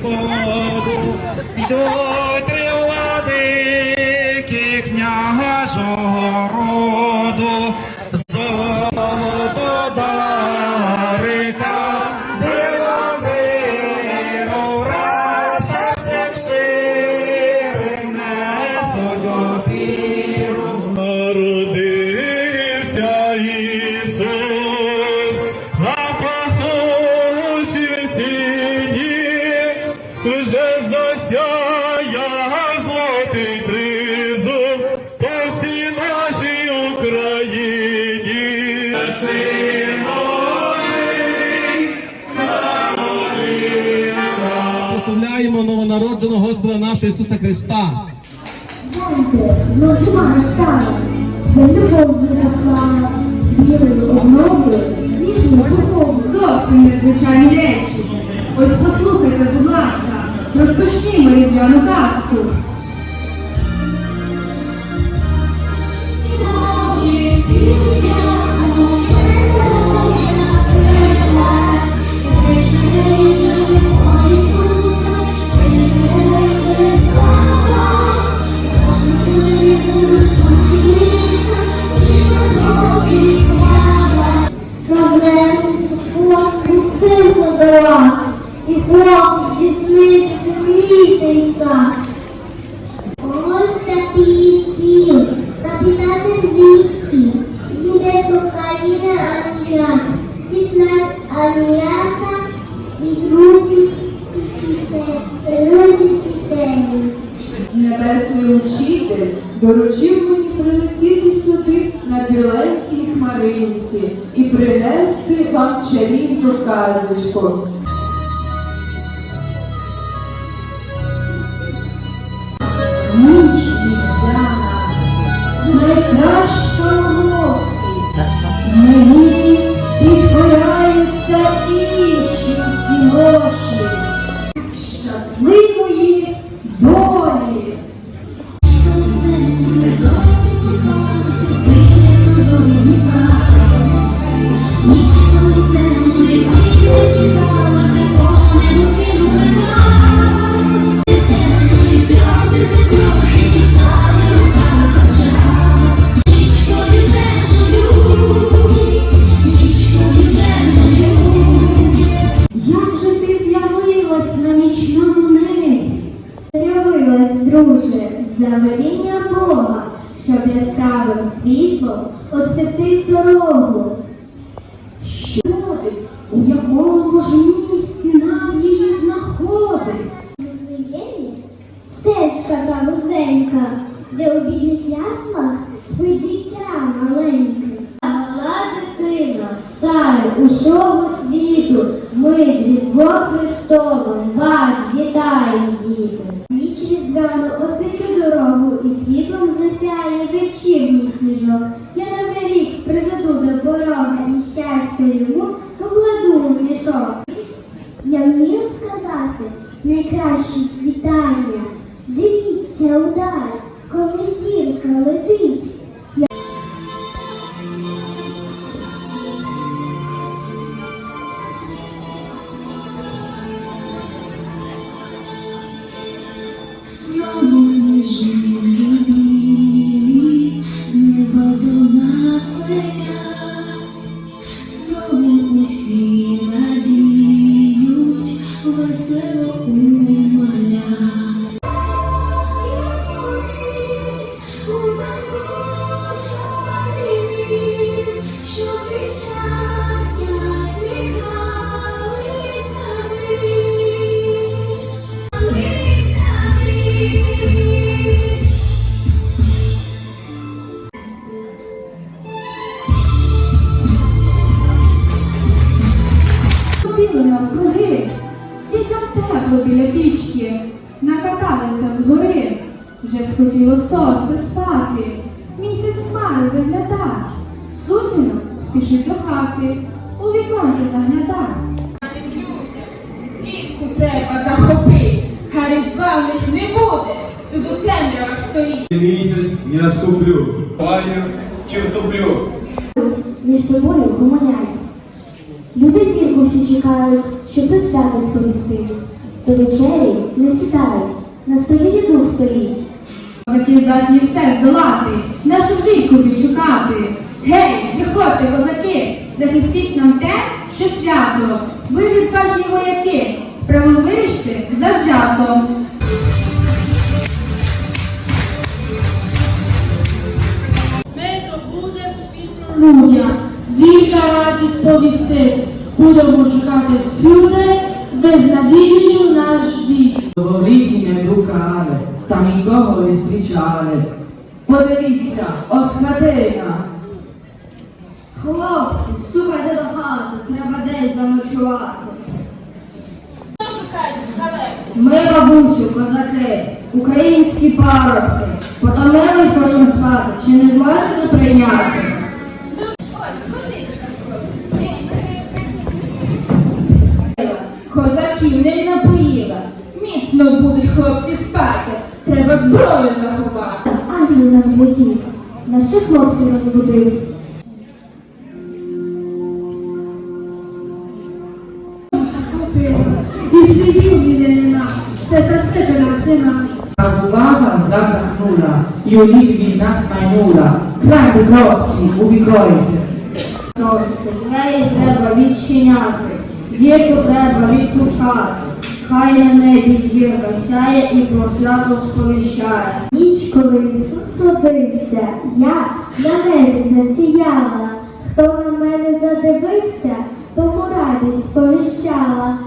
Senhor, me dou. Ісуса Христа. Гляньте, зима настала, за любов виросла, білою обновою, свіжою духовою. Зовсім незвичайні речі. Ось послухайте, будь ласка, розпочнімо різдвяну казку. Розвернувся, Небесний учитель доручив мені прилетіти сюди на біленькій хмаринці і принести вам чарівну казочку. Ніч різдвяна, в році. Мені підбираються інші стежка та вузенька, де у бідних яслах спить дитя маленьке. Мала дитина, цар усього світу, ми з Різдвом Христовим вас вітаємо, діти. Ніч різдвяну освічу дорогу і світлом засяє вечірній сніжок. Я новий рік приведу до порога і щастя йому покладу в мішок. Я вмію сказати найкращі вітання. Дивіться удар, коли зірка летить. Знову сніжинки білі, з неба до нас летять, знову усі радіють, весело умалять. біля тічки, згори, вже схотіло сонце спати. Місяць хмари виглядав, Сутіно спішить до хати, у віконці загляда. Зірку треба захопити, хай різдва в них не буде, сюди темрява стоїть. Місяць не наступлю, палю чи втоплю. Між собою гомонять. Люди зірку всі чекають, щоб без свято сповістить. До вечері не сідають, на столі дух стоїть. Козаки здатні все здолати, нашу жінку підшукати. Гей, виходьте, козаки, захистіть нам те, що свято. Ви відважні вояки, справу вирішити завзято. Людям, зірка радість сповісти. Будемо шукати всюди, без надію наш дід. Доволісіння друкали, та нікого не зустрічали. Подивіться, ось хатина. Хлопці, стукайте до хати, треба десь заночувати. Ми, бабусю, козаки, українські парубки, потомили хочемо спати, чи не зможете прийняти? Міцно будуть хлопці спати. Треба зброю заховати. Ангел нам злетів, наших хлопців розбудив. І слідів ніде нема, все засипана зима. А баба зазахнула, і у ліс від нас майнула. Крайні хлопці, увікоріться. Сонце, двері треба відчиняти, зірку треба відпускати. Хай на небі зірка сяє і про свято сповіщає. Ніч, коли Ісус родився, я на небі засіяла. Хто на мене задивився, тому радість сповіщала.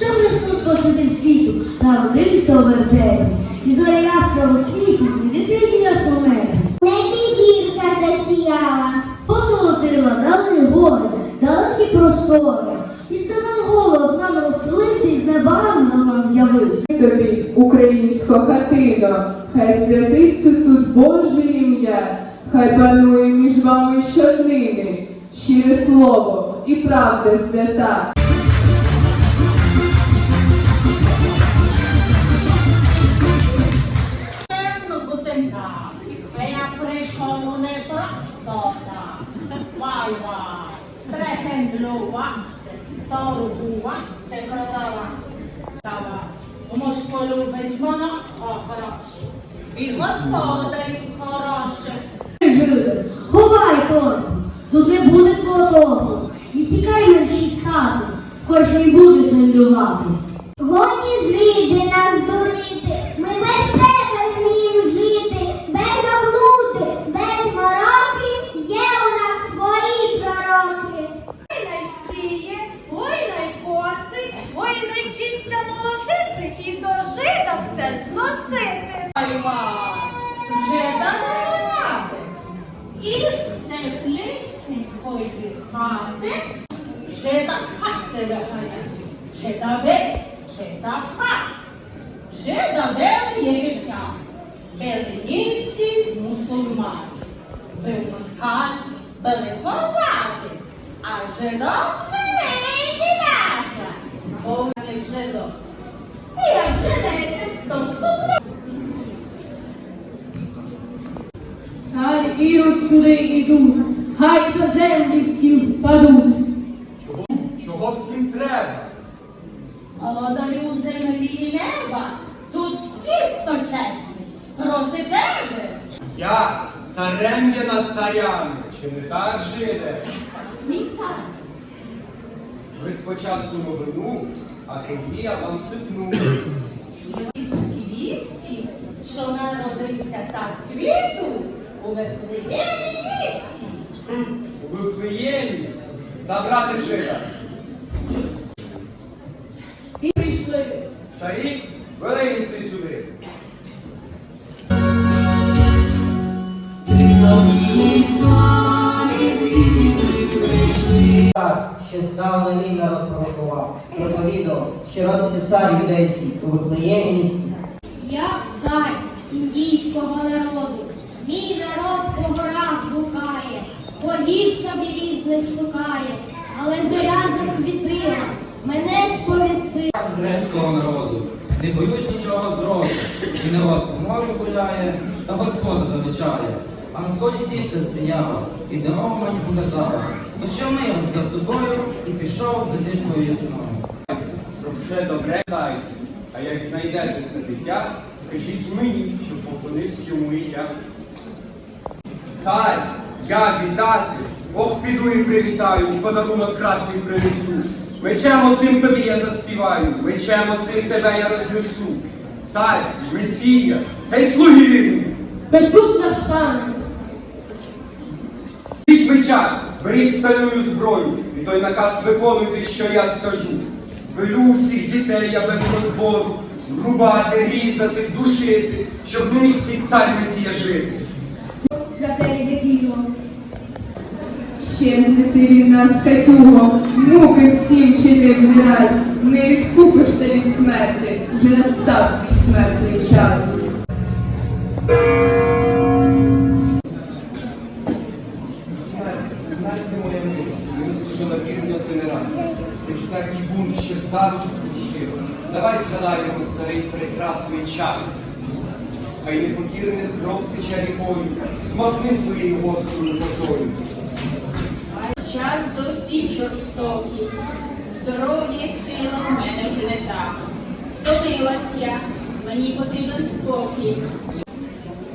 Добре суд посидив світу, народився у вертепі, і зоря ясного світу, і дитині сумері. Небі зірка засіяла. Позолотила, дали гори, далекі простори. І сивий голос нам розселився, і з неба нам з'явився. тобі, українська хатина, хай святиться тут Боже ім'я, хай панує між вами щоднини, щире слово і правда свята. Я прийшов не просто так. Вайва. Трехендлювати, торгувати, продавати. Сава. Мошко любить монах хороший. І господарів хороших. Жиде, ховай торбу, тут не буде твого дому. І тікай мерщій з хати, хоч не буде землювати. Гоні жиди Жида ви є життя. Били німці, мусульмани. Бив москаль, били козаки. А жидом живий дідaka. Повний жидок. І як женити, то вступно. Цар ірод сюди ідуть, хай до землі всі впадуть. Чого всім треба? Володарю землі і неба, тут всі хто чесні, проти тебе. Я царем є над царями, чи не так жиде? Мій цар, Ви спочатку новину, а тоді я вам сипну. вісті, що народився цар світу у Вифлеємі місті. У Вифлеємі забрати жида. Що родився цар юдейський у Вифлеємі місті. Я цар індійського народу. Мій народ по горах блукає, богів собі різних шукає, але зоря засвітила, мене сповістила. грецького народу. Не боюсь нічого зроду. І народ по морю гуляє, та Господа величає. А на сході сітка засіяла, і дорогу мені показала. То що ми взяв собою і пішов за зіркою ясною. Все добре дайте. А як знайдете це дитя, скажіть мені, щоб поклонився йому і я. Цар, я вітати, Ох, піду і привітаю, і подарунок красний принесу. Мечем оцим тобі я заспіваю, мечем оцим тебе я рознесу. Цар, Месія, гей слуги вірні, Та тут наш пан. Беріть меча, беріть стальную зброю, і той наказ виконуйте, що я скажу. Велю усіх дітей я без розбору, рубати, різати, душити, щоб не міг цей цар Месія жити. Святе дитино. Ще ти від нас, Катюго, муки всім чинив не раз. Не відкупишся від смерті, вже настав твій смертний час. Вірно ти. Ти всякий бунт ще завжди душив. Давай згадаємо старий прекрасний час. Хай непокірний кров тече рікою, змахни своєю гострою косою. Час досі жорстокий. Здоров'я і сила в мене вже не так. Втомилась я, мені потрібен спокій.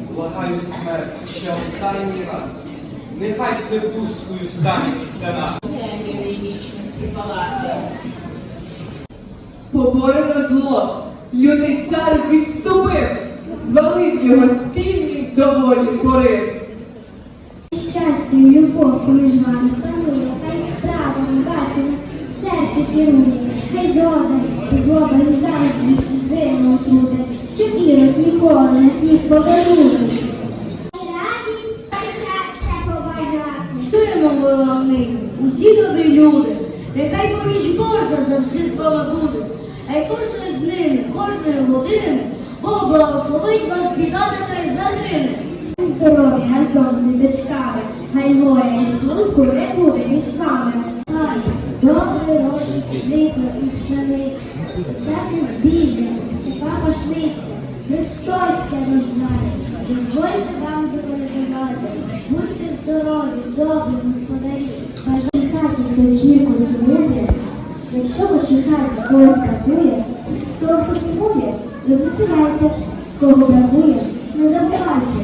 Благаю смерть ще останній раз. Нехай все пусткою стане після нас. Темряві вічності палати. Поборено зло. Лютий цар відступив, звалив його спільний доволі порив. Щастя і любов поміж вами панує, хай справами вашими серце керує, хай зрода і і завжди зиму буде, щоб ірод ніколи не сміх повернути. Радість та щастя побажати. Чуємо ми вам добрі люди, нехай поміч Божа завжди з вами буде, а й кожної днини, кожної години Бог благословить вас біда нехай загине. Здоров'я разом з діточками, хай горя і смутку не буде між вами. Хай добрий рой, жито і пшениця, всяке збіжжя, вся пашниця, Христос ся рождає, дозвольте вам запереживати, будьте здорові, добрі господарі. Якщо ви хаті когось бракує, то хто сумує, розвеселяйте, кого бракує, не забувайте.